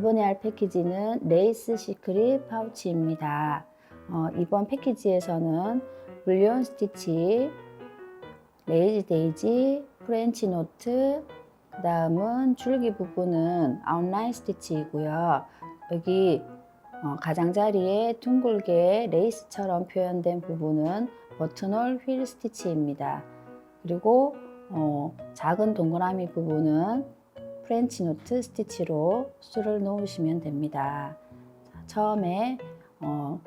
이번에 할 패키지는 레이스 시크릿 파우치입니다. 어, 이번 패키지에서는 브리온 스티치, 레이지 데이지, 프렌치 노트, 그 다음은 줄기 부분은 아웃라인 스티치이고요. 여기 어, 가장자리에 둥글게 레이스처럼 표현된 부분은 버튼홀 휠 스티치입니다. 그리고 어, 작은 동그라미 부분은 프렌치 노트 스티치로 수를 놓으시면 됩니다. 자, 처음에 어,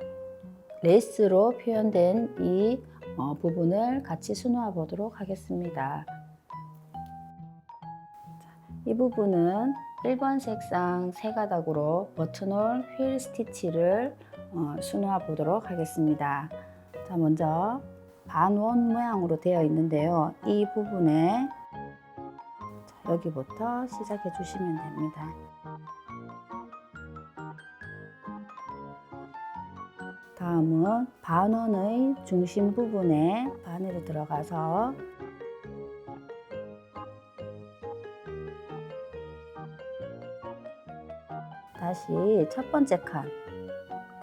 레이스로 표현된 이 어, 부분을 같이 수놓아 보도록 하겠습니다. 자, 이 부분은 1번 색상 세 가닥으로 버튼홀 휠 스티치를 어, 수놓아 보도록 하겠습니다. 자, 먼저 반원 모양으로 되어 있는데요. 이 부분에 자, 여기부터 시작해 주시면 됩니다. 다음은 반원의 중심 부분에 바늘이 들어가서 다시 첫 번째 칸.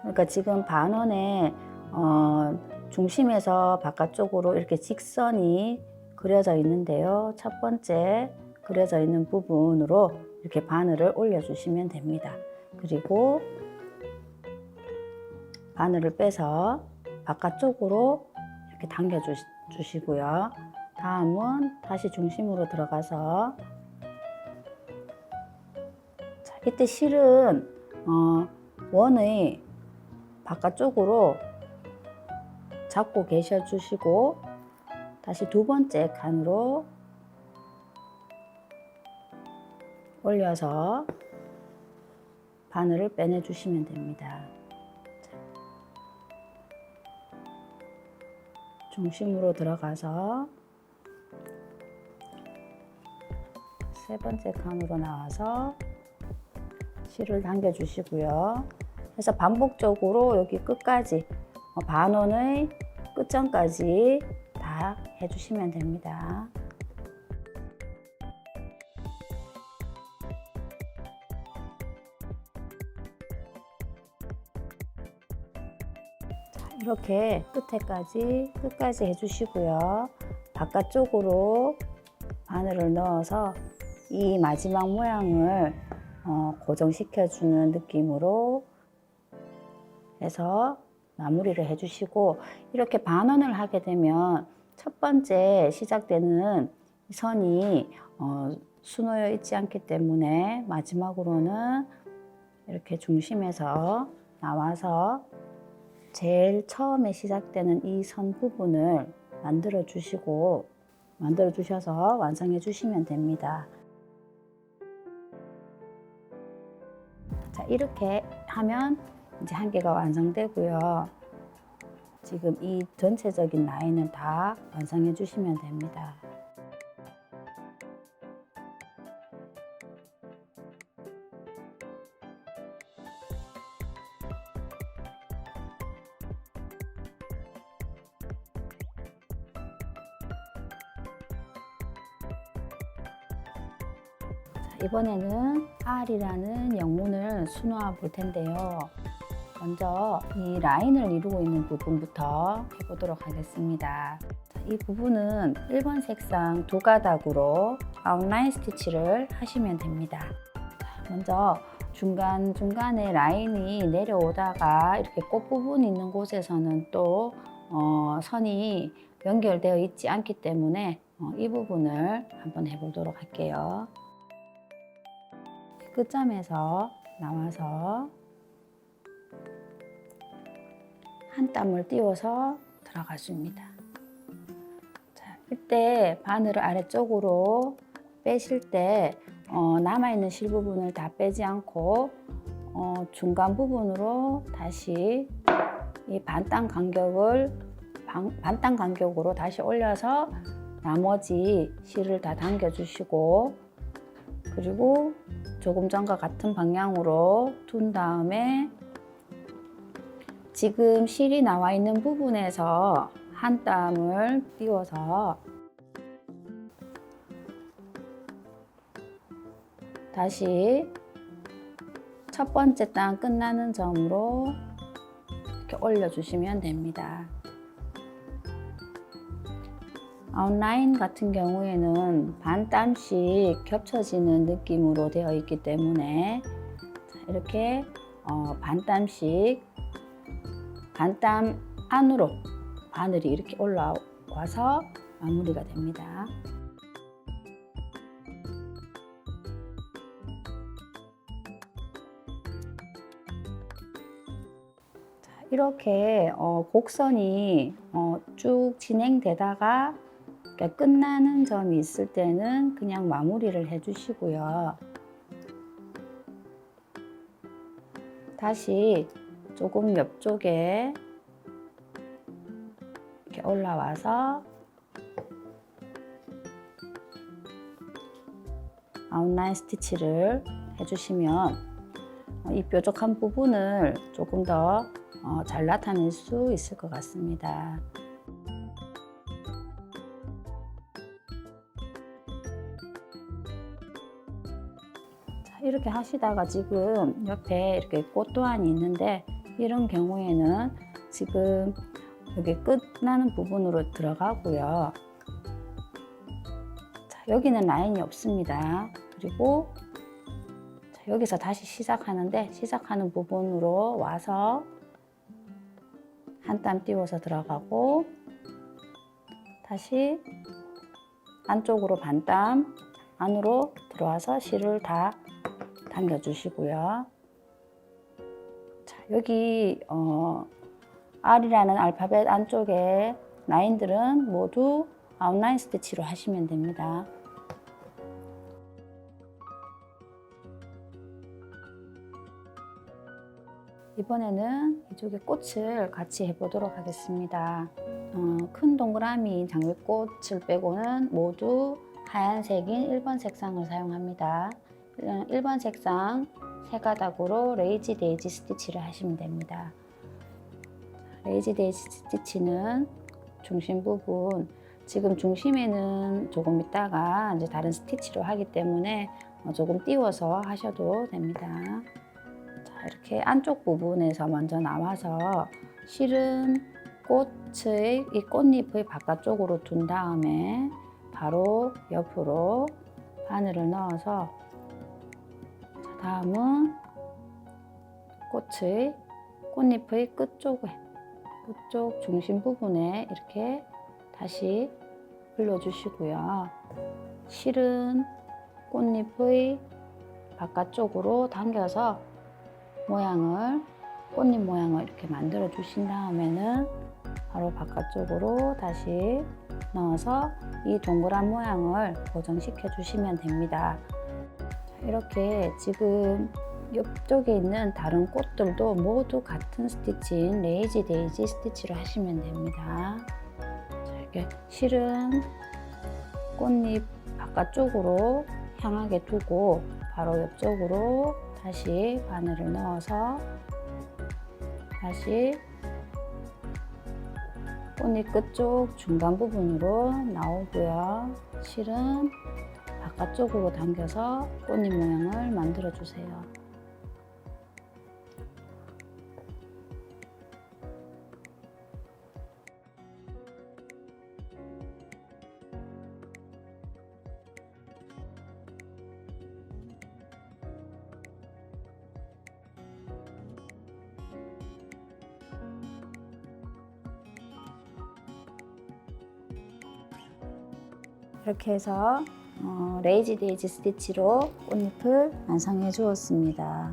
그러니까 지금 반원의 어, 중심에서 바깥쪽으로 이렇게 직선이 그려져 있는데요. 첫 번째 그려져 있는 부분으로 이렇게 바늘을 올려주시면 됩니다. 그리고 바늘을 빼서 바깥쪽으로 이렇게 당겨 주시고요. 다음은 다시 중심으로 들어가서 자, 이때 실은 어, 원의 바깥쪽으로 잡고 계셔 주시고 다시 두 번째 칸으로 올려서 바늘을 빼내 주시면 됩니다. 중심으로 들어가서 세 번째 칸으로 나와서 실을 당겨 주시고요. 그래서 반복적으로 여기 끝까지 어, 반원의 끝점까지 다 해주시면 됩니다. 이렇게 끝에까지 끝까지 해주시고요. 바깥쪽으로 바늘을 넣어서 이 마지막 모양을 어, 고정시켜주는 느낌으로 해서 마무리를 해주시고 이렇게 반원을 하게 되면 첫 번째 시작되는 선이 어, 수놓여 있지 않기 때문에 마지막으로는 이렇게 중심에서 나와서 제일 처음에 시작되는 이 선 부분을 만들어 주시고 만들어 주셔서 완성해 주시면 됩니다. 자, 이렇게 하면 이제 한 개가 완성되고요. 지금 이 전체적인 라인은 다 완성해 주시면 됩니다. 이번에는 R이라는 영문을 수놓아 볼 텐데요. 먼저 이 라인을 이루고 있는 부분부터 해보도록 하겠습니다. 자, 이 부분은 1번 색상 두 가닥으로 아웃라인 스티치를 하시면 됩니다. 자, 먼저 중간중간에 라인이 내려오다가 이렇게 꽃 부분 있는 곳에서는 또 어, 선이 연결되어 있지 않기 때문에 어, 이 부분을 한번 해보도록 할게요. 끝점에서 나와서 한 땀을 띄워서 들어가줍니다. 자, 이때 바늘을 아래쪽으로 빼실 때 어, 남아있는 실 부분을 다 빼지 않고 어, 중간 부분으로 다시 이 반땅 간격을 반, 반땅 간격으로 다시 올려서 나머지 실을 다 당겨 주시고 그리고 조금 전과 같은 방향으로 둔 다음에 지금 실이 나와 있는 부분에서 한 땀을 띄워서 다시 첫 번째 단 끝나는 점으로 이렇게 올려주시면 됩니다. 아웃라인 같은 경우에는 반 땀씩 겹쳐지는 느낌으로 되어 있기 때문에 자, 이렇게 어, 반 땀씩 반땀 안으로 바늘이 이렇게 올라와서 마무리가 됩니다. 자, 이렇게 어, 곡선이 어, 쭉 진행되다가 이렇게 끝나는 점이 있을 때는 그냥 마무리를 해주시고요. 다시 조금 옆쪽에 이렇게 올라와서 아웃라인 스티치를 해주시면 어, 이 뾰족한 부분을 조금 더 어, 잘 나타낼 수 있을 것 같습니다. 이렇게 하시다가 지금 옆에 이렇게 꽃도안이 있는데 이런 경우에는 지금 여기 끝나는 부분으로 들어가고요. 자, 여기는 라인이 없습니다. 그리고 자, 여기서 다시 시작하는데 시작하는 부분으로 와서 한 땀 띄워서 들어가고 다시 안쪽으로 반땀 안으로 들어와서 실을 다 당겨 주시고요. 자, 여기 어, R이라는 알파벳 안쪽에 라인들은 모두 아웃라인 스티치로 하시면 됩니다. 이번에는 이쪽에 꽃을 같이 해보도록 하겠습니다. 어, 큰 동그라미 장미꽃을 빼고는 모두 하얀색인 1번 색상을 사용합니다. 1번 색상 세 가닥으로 레이지 데이지 스티치를 하시면 됩니다. 레이지 데이지 스티치는 중심 부분 지금 중심에는 조금 있다가 이제 다른 스티치로 하기 때문에 어, 조금 띄워서 하셔도 됩니다. 자, 이렇게 안쪽 부분에서 먼저 나와서 실은 꽃의 이 꽃잎의 바깥쪽으로 둔 다음에 바로 옆으로 바늘을 넣어서 자, 다음은 꽃의 꽃잎의 끝쪽에 끝쪽 중심 부분에 이렇게 다시 흘려주시고요. 실은 꽃잎의 바깥쪽으로 당겨서 모양을 꽃잎 모양을 이렇게 만들어 주신 다음에는 바로 바깥쪽으로 다시 넣어서 이 동그란 모양을 고정시켜 주시면 됩니다. 이렇게 지금 옆쪽에 있는 다른 꽃들도 모두 같은 스티치인 레이지 데이지 스티치로 하시면 됩니다. 자, 이렇게 실은 꽃잎 바깥쪽으로 향하게 두고 바로 옆쪽으로 다시 바늘을 넣어서 다시 꽃잎 끝쪽 중간 부분으로 나오고요. 실은 바깥쪽으로 당겨서 꽃잎 모양을 만들어 주세요. 이렇게 해서 어, 레이지 데이지 스티치로 꽃잎을 완성해 주었습니다.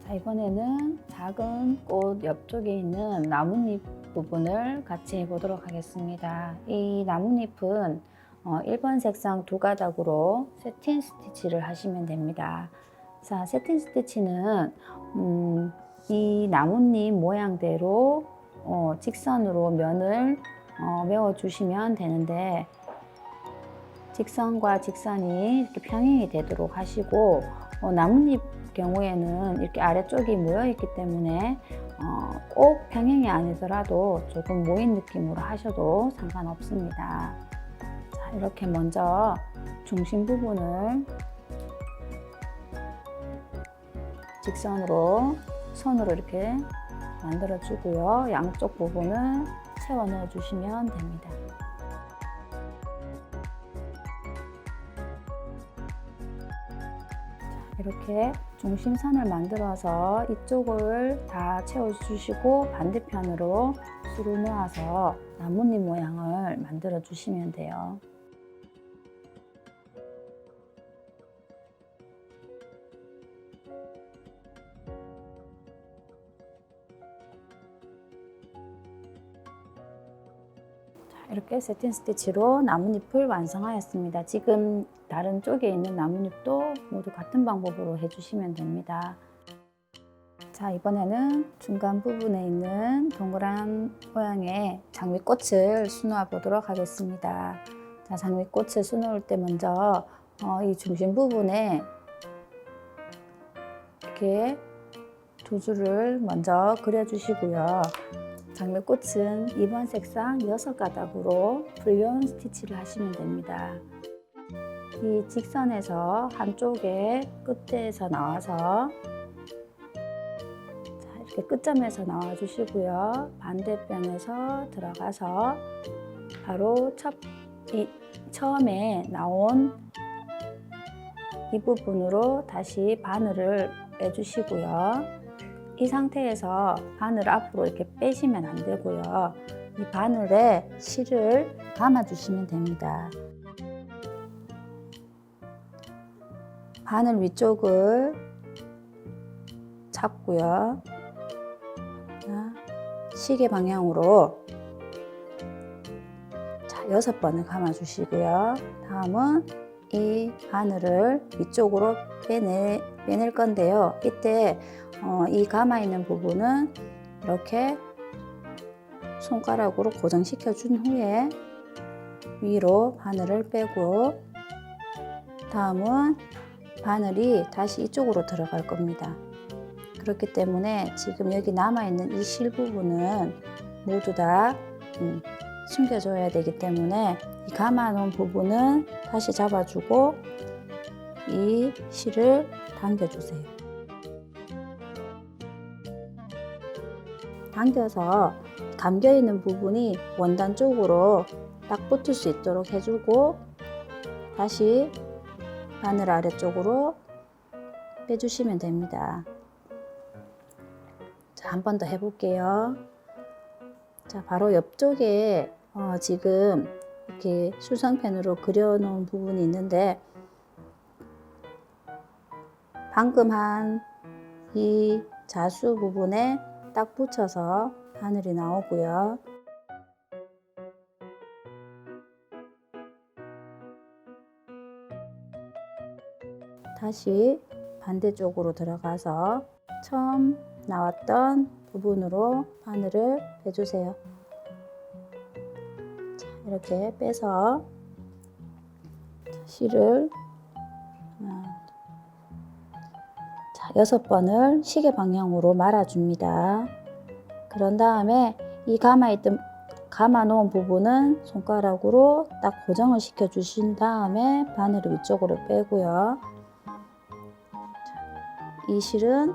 자, 이번에는 작은 꽃 옆쪽에 있는 나뭇잎 부분을 같이 해보도록 하겠습니다. 이 나뭇잎은 어, 1번 색상 두 가닥으로 세틴 스티치를 하시면 됩니다. 자, 세틴 스티치는 음, 이 나뭇잎 모양대로 어, 직선으로 면을 어, 메워주시면 되는데 직선과 직선이 이렇게 평행이 되도록 하시고 어, 나뭇잎 경우에는 이렇게 아래쪽이 모여 있기 때문에 어, 꼭 평행이 아니더라도 조금 모인 느낌으로 하셔도 상관없습니다. 자, 이렇게 먼저 중심 부분을 직선으로 선으로 이렇게 만들어 주고요. 양쪽 부분을 채워 넣어 주시면 됩니다. 이렇게 중심선을 만들어서 이쪽을 다 채워 주시고 반대편으로 수로 놓아서 나뭇잎 모양을 만들어 주시면 돼요. 자, 이렇게 세팅 스티치로 나뭇잎을 완성하였습니다. 지금 다른 쪽에 있는 나뭇잎도 모두 같은 방법으로 해주시면 됩니다. 자, 이번에는 중간 부분에 있는 동그란 모양의 장미꽃을 수놓아 보도록 하겠습니다. 자, 장미꽃을 수놓을 때 먼저 어, 이 중심 부분에 이렇게 두 줄을 먼저 그려주시고요. 장미꽃은 2번 색상 6가닥으로 불륜 스티치를 하시면 됩니다. 이 직선에서 한쪽에 끝에서 나와서 자, 이렇게 끝점에서 나와 주시고요. 반대편에서 들어가서 바로 첫, 이, 처음에 나온 이 부분으로 다시 바늘을 빼주시고요. 이 상태에서 바늘 앞으로 이렇게 빼시면 안 되고요. 이 바늘에 실을 감아 주시면 됩니다. 바늘 위쪽을 잡고요. 자, 시계 방향으로 자, 여섯 번을 감아 주시고요. 다음은 이 바늘을 위쪽으로 빼내, 빼낼 건데요. 이때 어, 이 감아 있는 부분은 이렇게 손가락으로 고정시켜 준 후에 위로 바늘을 빼고 다음은 바늘이 다시 이쪽으로 들어갈 겁니다. 그렇기 때문에 지금 여기 남아있는 이 실 부분은 모두 다 음, 숨겨줘야 되기 때문에 이 감아 놓은 부분은 다시 잡아주고 이 실을 당겨주세요. 당겨서 감겨 있는 부분이 원단 쪽으로 딱 붙을 수 있도록 해주고 다시 바늘 아래쪽으로 빼주시면 됩니다. 자, 한 번 더 해볼게요. 자, 바로 옆쪽에 어, 지금 이렇게 수성펜으로 그려놓은 부분이 있는데 방금 한 이 자수 부분에 딱 붙여서 바늘이 나오고요. 다시 반대쪽으로 들어가서 처음 나왔던 부분으로 바늘을 빼주세요. 자, 이렇게 빼서 실을 하나, 자, 여섯 번을 시계 방향으로 말아줍니다. 그런 다음에 이 감아 있던 감아 놓은 부분은 손가락으로 딱 고정을 시켜 주신 다음에 바늘을 위쪽으로 빼고요. 이 실은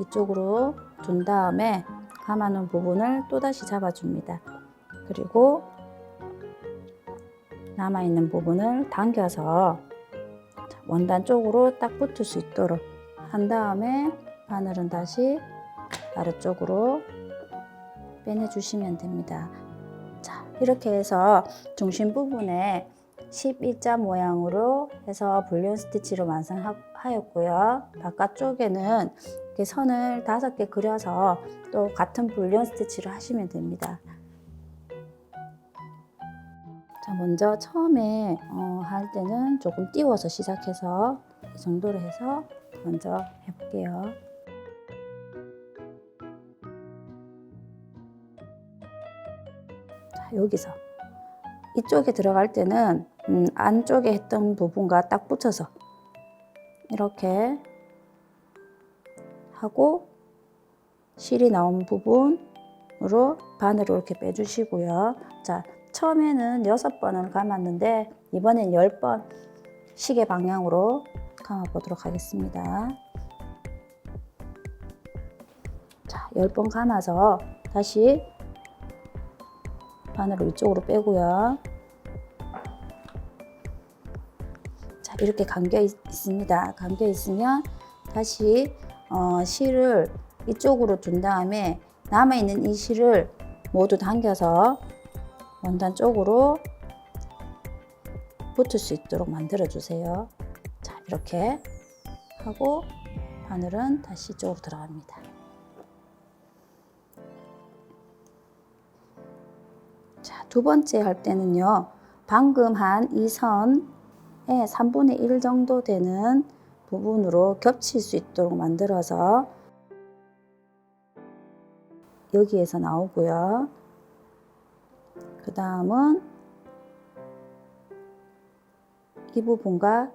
이쪽으로 둔 다음에 감아 놓은 부분을 또다시 잡아줍니다. 그리고 남아있는 부분을 당겨서 원단 쪽으로 딱 붙을 수 있도록 한 다음에 바늘은 다시 아래쪽으로 빼내주시면 됩니다. 자, 이렇게 해서 중심 부분에 11자 모양으로 해서 불륜 스티치로 완성하였고요. 바깥쪽에는 이렇게 선을 다섯 개 그려서 또 같은 불륜 스티치를 하시면 됩니다. 자, 먼저 처음에 어, 할 때는 조금 띄워서 시작해서 이 정도로 해서 먼저 해볼게요. 자, 여기서 이쪽에 들어갈 때는 음, 안쪽에 했던 부분과 딱 붙여서 이렇게 하고 실이 나온 부분으로 바늘을 이렇게 빼주시고요. 자, 처음에는 여섯 번을 감았는데 이번엔 열번 시계 방향으로 감아 보도록 하겠습니다. 자, 10번 감아서 다시 바늘을 위쪽으로 빼고요. 이렇게 감겨 있, 있습니다. 감겨 있으면 다시 어, 실을 이쪽으로 둔 다음에 남아있는 이 실을 모두 당겨서 원단 쪽으로 붙을 수 있도록 만들어 주세요. 자, 이렇게 하고 바늘은 다시 이쪽으로 들어갑니다. 자, 두 번째 할 때는요. 방금 한 이 선 의 3분의 1 정도 되는 부분으로 겹칠 수 있도록 만들어서 여기에서 나오고요. 그 다음은 이 부분과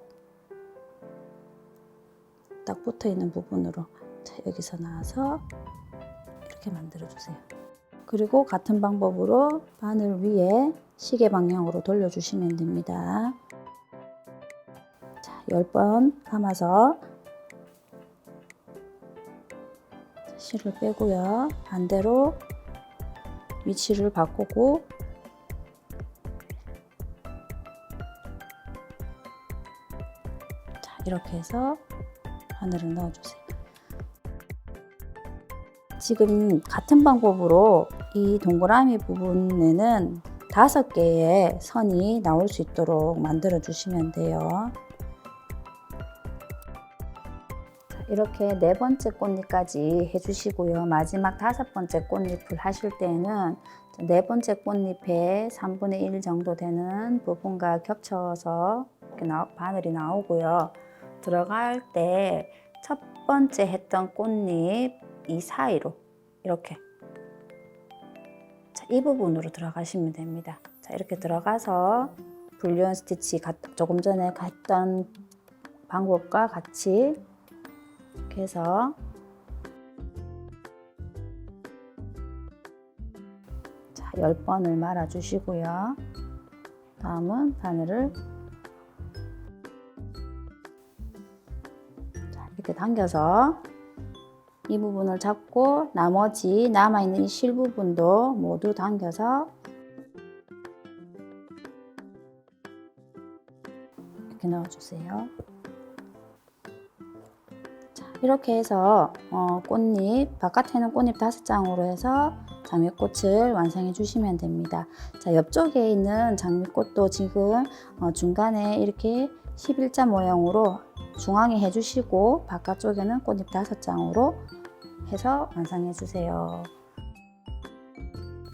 딱 붙어 있는 부분으로 자, 여기서 나와서 이렇게 만들어 주세요. 그리고 같은 방법으로 바늘 위에 시계 방향으로 돌려주시면 됩니다. 자, 10번 감아서 실을 빼고요. 반대로 위치를 바꾸고 자, 이렇게 해서 바늘을 넣어주세요. 지금 같은 방법으로 이 동그라미 부분에는 다섯 개의 선이 나올 수 있도록 만들어 주시면 돼요. 이렇게 네 번째 꽃잎까지 해주시고요. 마지막 다섯 번째 꽃잎을 하실 때는 네 번째 꽃잎의 3분의 1 정도 되는 부분과 겹쳐서 이렇게 나, 바늘이 나오고요. 들어갈 때 첫 번째 했던 꽃잎 이 사이로 이렇게 자, 이 부분으로 들어가시면 됩니다. 자, 이렇게 들어가서 불리온 스티치 가- 조금 전에 했던 방법과 같이 이렇게 해서 자, 10번을 말아 주시고요. 다음은 바늘을 자, 이렇게 당겨서 이 부분을 잡고 나머지 남아있는 이 실 부분도 모두 당겨서 이렇게 넣어주세요. 자, 이렇게 해서 어, 꽃잎, 바깥에는 꽃잎 다섯 장으로 해서 장미꽃을 완성해 주시면 됩니다. 자, 옆쪽에 있는 장미꽃도 지금 어, 중간에 이렇게 11자 모양으로 중앙에 해주시고 바깥쪽에는 꽃잎 다섯 장으로 해서 완성해 주세요.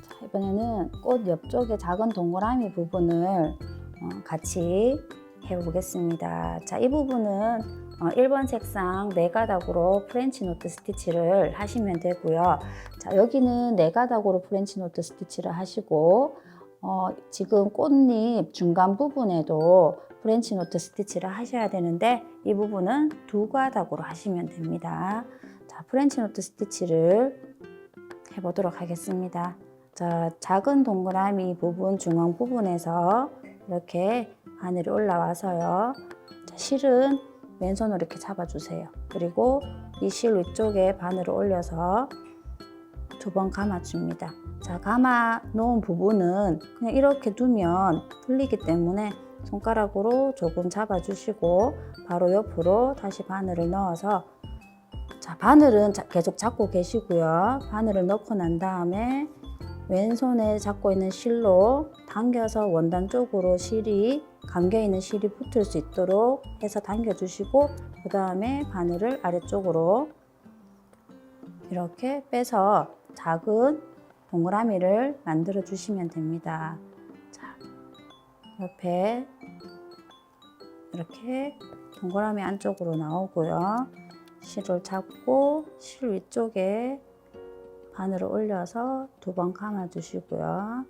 자, 이번에는 꽃 옆쪽에 작은 동그라미 부분을 어, 같이 해보겠습니다. 자, 이 부분은 어, 1번 색상 네 가닥으로 프렌치 노트 스티치를 하시면 되고요. 자, 여기는 네 가닥으로 프렌치 노트 스티치를 하시고 어, 지금 꽃잎 중간 부분에도 프렌치 노트 스티치를 하셔야 되는데 이 부분은 두 가닥으로 하시면 됩니다. 자, 프렌치 노트 스티치를 해보도록 하겠습니다. 자, 작은 동그라미 부분 중앙 부분에서 이렇게 바늘이 올라와서요. 자, 실은 왼손으로 이렇게 잡아주세요. 그리고 이 실 위쪽에 바늘을 올려서 두 번 감아줍니다. 자, 감아 놓은 부분은 그냥 이렇게 두면 풀리기 때문에 손가락으로 조금 잡아주시고 바로 옆으로 다시 바늘을 넣어서 자, 바늘은 자- 계속 잡고 계시고요. 바늘을 넣고 난 다음에 왼손에 잡고 있는 실로 당겨서 원단 쪽으로 실이 감겨 있는 실이 붙을 수 있도록 해서 당겨 주시고 그 다음에 바늘을 아래쪽으로 이렇게 빼서 작은 동그라미를 만들어 주시면 됩니다. 자, 옆에 이렇게 동그라미 안쪽으로 나오고요. 실을 잡고 실 위쪽에 바늘을 올려서 두 번 감아 주시고요.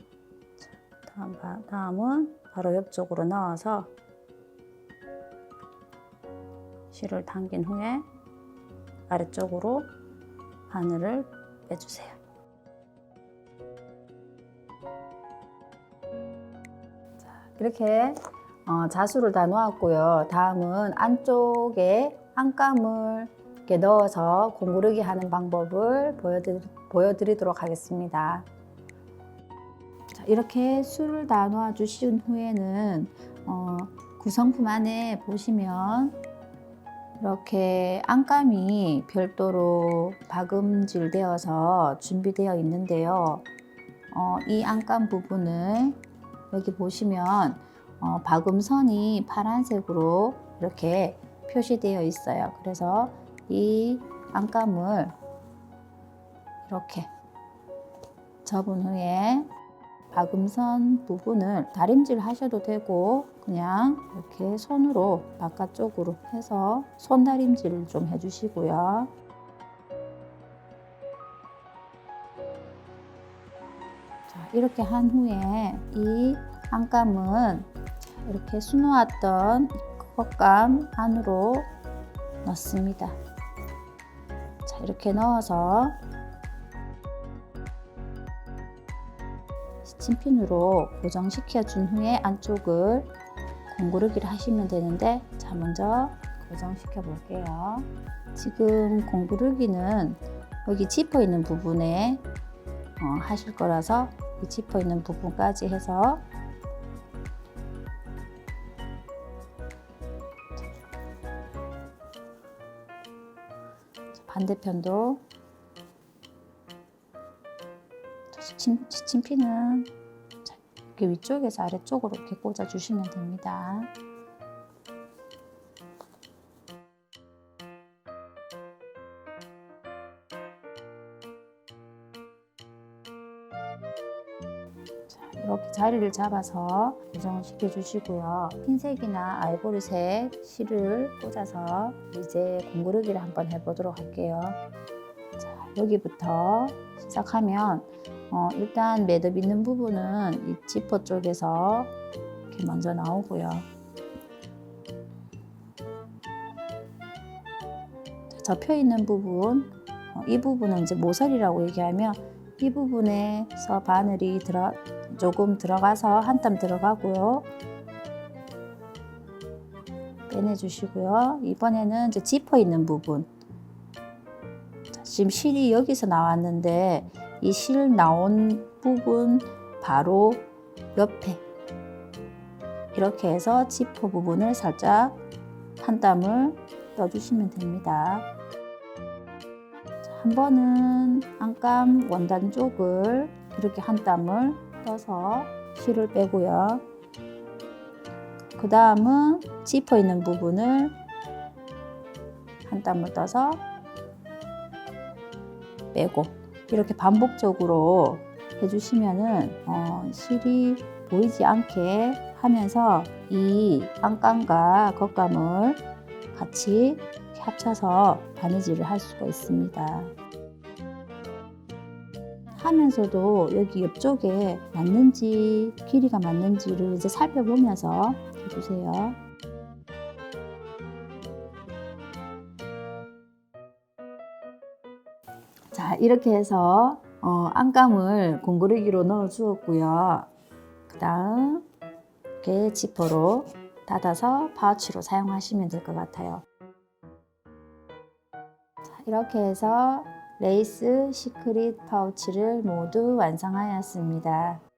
자, 다음, 바- 다음은 바로 옆쪽으로 넣어서 실을 당긴 후에 아래쪽으로 바늘을 빼주세요. 자, 이렇게 어, 자수를 다 놓았고요. 다음은 안쪽에 안감을 이렇게 넣어서 공구르기 하는 방법을 보여드리, 보여드리 도록 하겠습니다. 자, 이렇게 술을 다 놓아 주신 후에는 어, 구성품 안에 보시면 이렇게 안감이 별도로 박음질 되어서 준비되어 있는데요. 어, 이 안감 부분을 여기 보시면 어, 박음선이 파란색으로 이렇게 표시되어 있어요. 그래서 이 안감을 이렇게 접은 후에 박음선 부분을 다림질 하셔도 되고 그냥 이렇게 손으로 바깥쪽으로 해서 손 다림질을 좀 해주시고요. 자, 이렇게 한 후에 이 안감은 이렇게 수놓았던 컵감 안으로 넣습니다. 자, 이렇게 넣어서 스친핀으로 고정시켜 준 후에 안쪽을 공구르기를 하시면 되는데 자 먼저 고정시켜 볼게요. 지금 공구르기는 여기 지퍼 있는 부분에 어, 하실 거라서 이 지퍼 있는 부분까지 해서 반대편도 지침, 지침핀은 자, 이렇게 위쪽에서 아래쪽으로 이렇게 꽂아 주시면 됩니다. 자, 이렇게 자리를 잡아서 고정을 시켜 주시고요. 흰색이나 아이보리색 실을 꽂아서 이제 공구르기를 한번 해보도록 할게요. 자, 여기부터 시작하면 어, 일단 매듭 있는 부분은 이 지퍼 쪽에서 이렇게 먼저 나오고요. 접혀 있는 부분, 어, 이 부분은 이제 모서리라고 얘기하면 이 부분에서 바늘이 들어 조금 들어가서 한 땀 들어가고요. 빼내주시고요. 이번에는 이제 지퍼 있는 부분. 자, 지금 실이 여기서 나왔는데 이 실 나온 부분 바로 옆에 이렇게 해서 지퍼 부분을 살짝 한 땀을 떠주시면 됩니다. 자, 한 번은 안감 원단 쪽을 이렇게 한 땀을 떠서 실을 빼고요. 그 다음은 지퍼 있는 부분을 한 땀을 떠서 빼고 이렇게 반복적으로 해주시면은 어, 실이 보이지 않게 하면서 이 안감과 겉감을 같이 합쳐서 바느질을 할 수가 있습니다. 하면서도 여기 옆쪽에 맞는지 길이가 맞는지를 이제 살펴보면서 해주세요. 자 이렇게 해서 어, 안감을 공구르기로 넣어 주었고요. 그 다음 이렇게 지퍼로 닫아서 파우치로 사용하시면 될 것 같아요. 자, 이렇게 해서 레이스 시크릿 파우치를 모두 완성하였습니다.